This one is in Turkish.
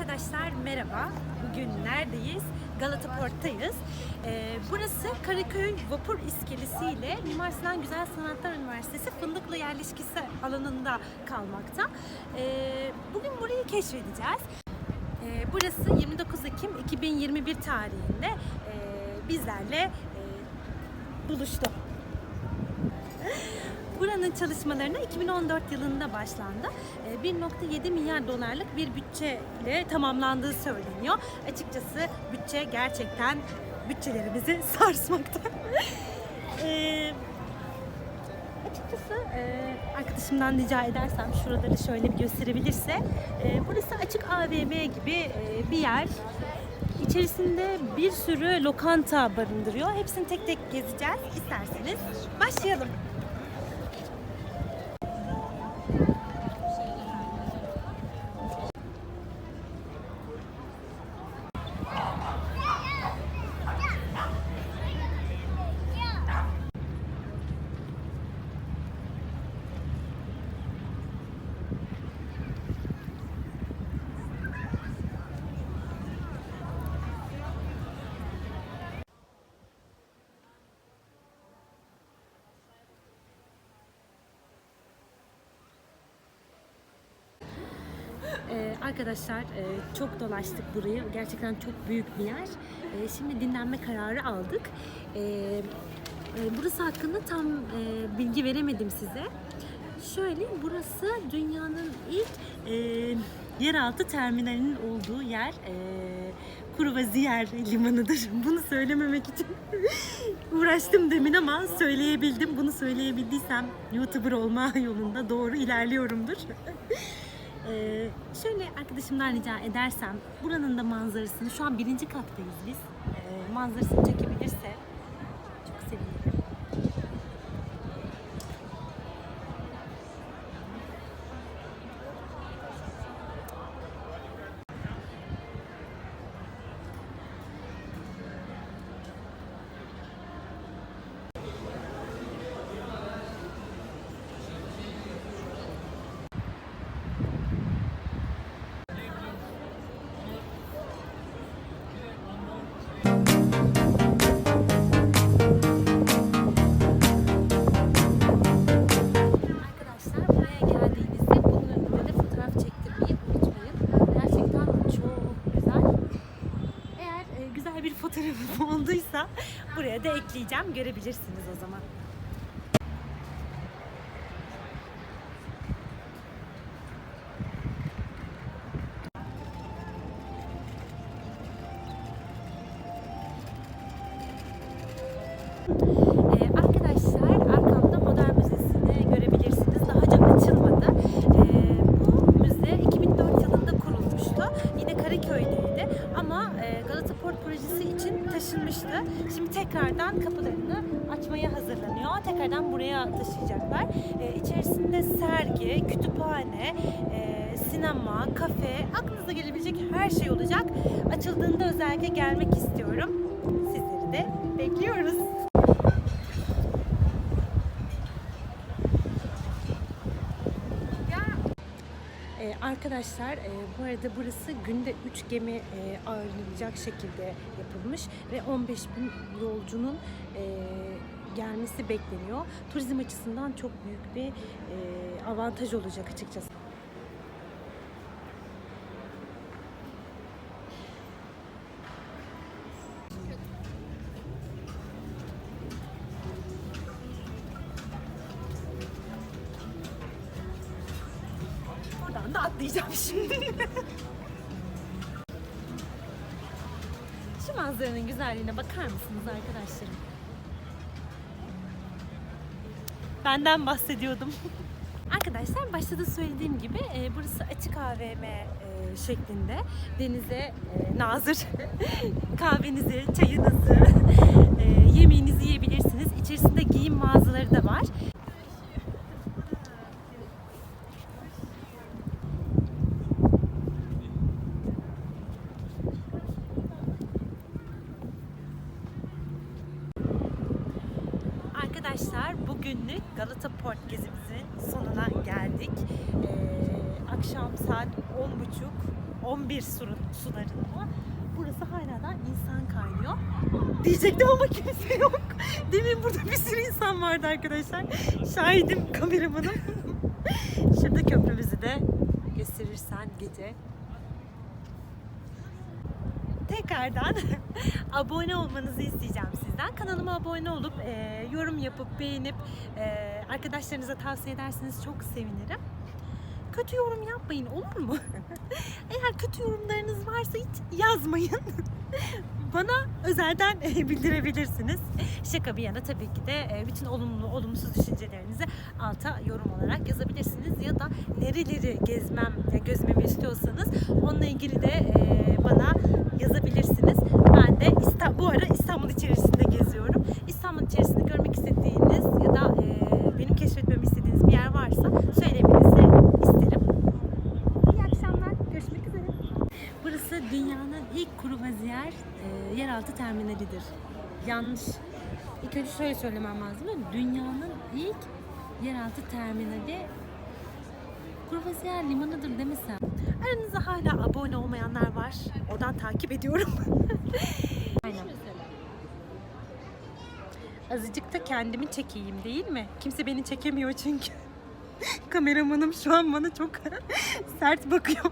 Arkadaşlar merhaba. Bugün neredeyiz? Galata Port'tayız. Ee, burası Karaköy Vapur İskelesi ile Mimar Sinan Güzel Sanatlar Üniversitesi Fındıklı Yerleşkesi alanında kalmakta. Ee, bugün burayı keşfedeceğiz. Ee, burası 29 Ekim 2021 tarihinde e, bizlerle e, buluştu. Buranın çalışmalarına 2014 yılında başlandı. Ee, 1.7 milyar dolarlık bir bütçeyle tamamlandığı söyleniyor. Açıkçası bütçe gerçekten bütçelerimizi sarsmakta. Ee, açıkçası e, arkadaşımdan rica edersem şuraları şöyle bir gösterebilirse. e, burası açık AVM gibi e, bir yer. İçerisinde bir sürü lokanta barındırıyor. Hepsini tek tek gezeceğiz. İsterseniz başlayalım. Arkadaşlar e, çok dolaştık burayı. Gerçekten çok büyük bir yer. Ee, şimdi dinlenme kararı aldık. E, burası hakkında tam e, bilgi veremedim size. Şöyle burası dünyanın ilk e, yeraltı terminalinin olduğu yer. E, Kuruvaziyer limanıdır. Bunu söylememek için uğraştım demin ama söyleyebildim. Bunu söyleyebildiysem YouTuber olma yolunda doğru ilerliyorumdur. Ee, şöyle arkadaşımdan rica edersem buranın da manzarasını şu an birinci kattayız biz. Ee, manzarasını çekebilirse da ekleyeceğim. Görebilirsiniz o zaman. Yine Karaköy'deydi. Ama e, Galata Port projesi için taşınmıştı. Şimdi tekrardan kapılarını açmaya hazırlanıyor. Tekrardan buraya taşıyacaklar. Ee, içerisinde sergi, kütüphane, e, sinema, kafe, aklınıza gelebilecek her şey olacak. Açıldığında özellikle gelmek istiyorum. Sizleri de bekliyoruz. Ee, arkadaşlar e, bu arada burası günde 3 gemi e, ağırlanacak şekilde yapılmış ve 15 bin yolcunun e, gelmesi bekleniyor. Turizm açısından çok büyük bir e, avantaj olacak açıkçası. Oradan da atlayacağım şimdi. Şu manzaranın güzelliğine bakar mısınız arkadaşlarım? Benden bahsediyordum. Arkadaşlar başta da söylediğim gibi e, burası açık AVM e, şeklinde. Denize e, nazır kahvenizi, çayınızı, e, yemeğinizi yiyebilirsiniz. İçerisinde giyim mağazaları da var. Arkadaşlar bugünlük Galata Port gezimizin sonuna geldik. Ee, akşam saat 10.30 11 su- sularında. Burası hala da insan kaynıyor. Diyecektim ama kimse yok. Demin burada bir sürü insan vardı arkadaşlar. Şahidim kameramanım. Şurada köprümüzü de gösterirsen gece. Tekrardan abone olmanızı isteyeceğim sizden. Kanalıma abone olup e, yorum yapıp beğenip e, arkadaşlarınıza tavsiye ederseniz çok sevinirim. Kötü yorum yapmayın olur mu? Eğer kötü yorumlarınız varsa hiç yazmayın. Bana özelden e, bildirebilirsiniz. Şaka bir yana tabii ki de e, bütün olumlu olumsuz düşüncelerinizi alta yorum olarak yazabilirsiniz ya da nereleri gezmem ya gözlememi istiyorsanız onunla ilgili de e, bana yazabilirsiniz. Ben de İsta- bu ara İstanbul içerisinde geziyorum. İstanbul içerisinde görmek istediğiniz ya da e, benim keşfetmemi istediğiniz bir yer varsa söylemenizi isterim. İyi akşamlar. Görüşmek üzere. Burası dünyanın ilk kuru vaziyer e, yeraltı terminalidir. Yanlış. İlk önce şöyle söylemem lazım. Dünyanın ilk yeraltı terminali vaziyer limanıdır demesem. Aranızda hala abone olmayanlar var. Oradan takip ediyorum. Aynen. Azıcık da kendimi çekeyim değil mi? Kimse beni çekemiyor çünkü. Kameramanım şu an bana çok sert bakıyor.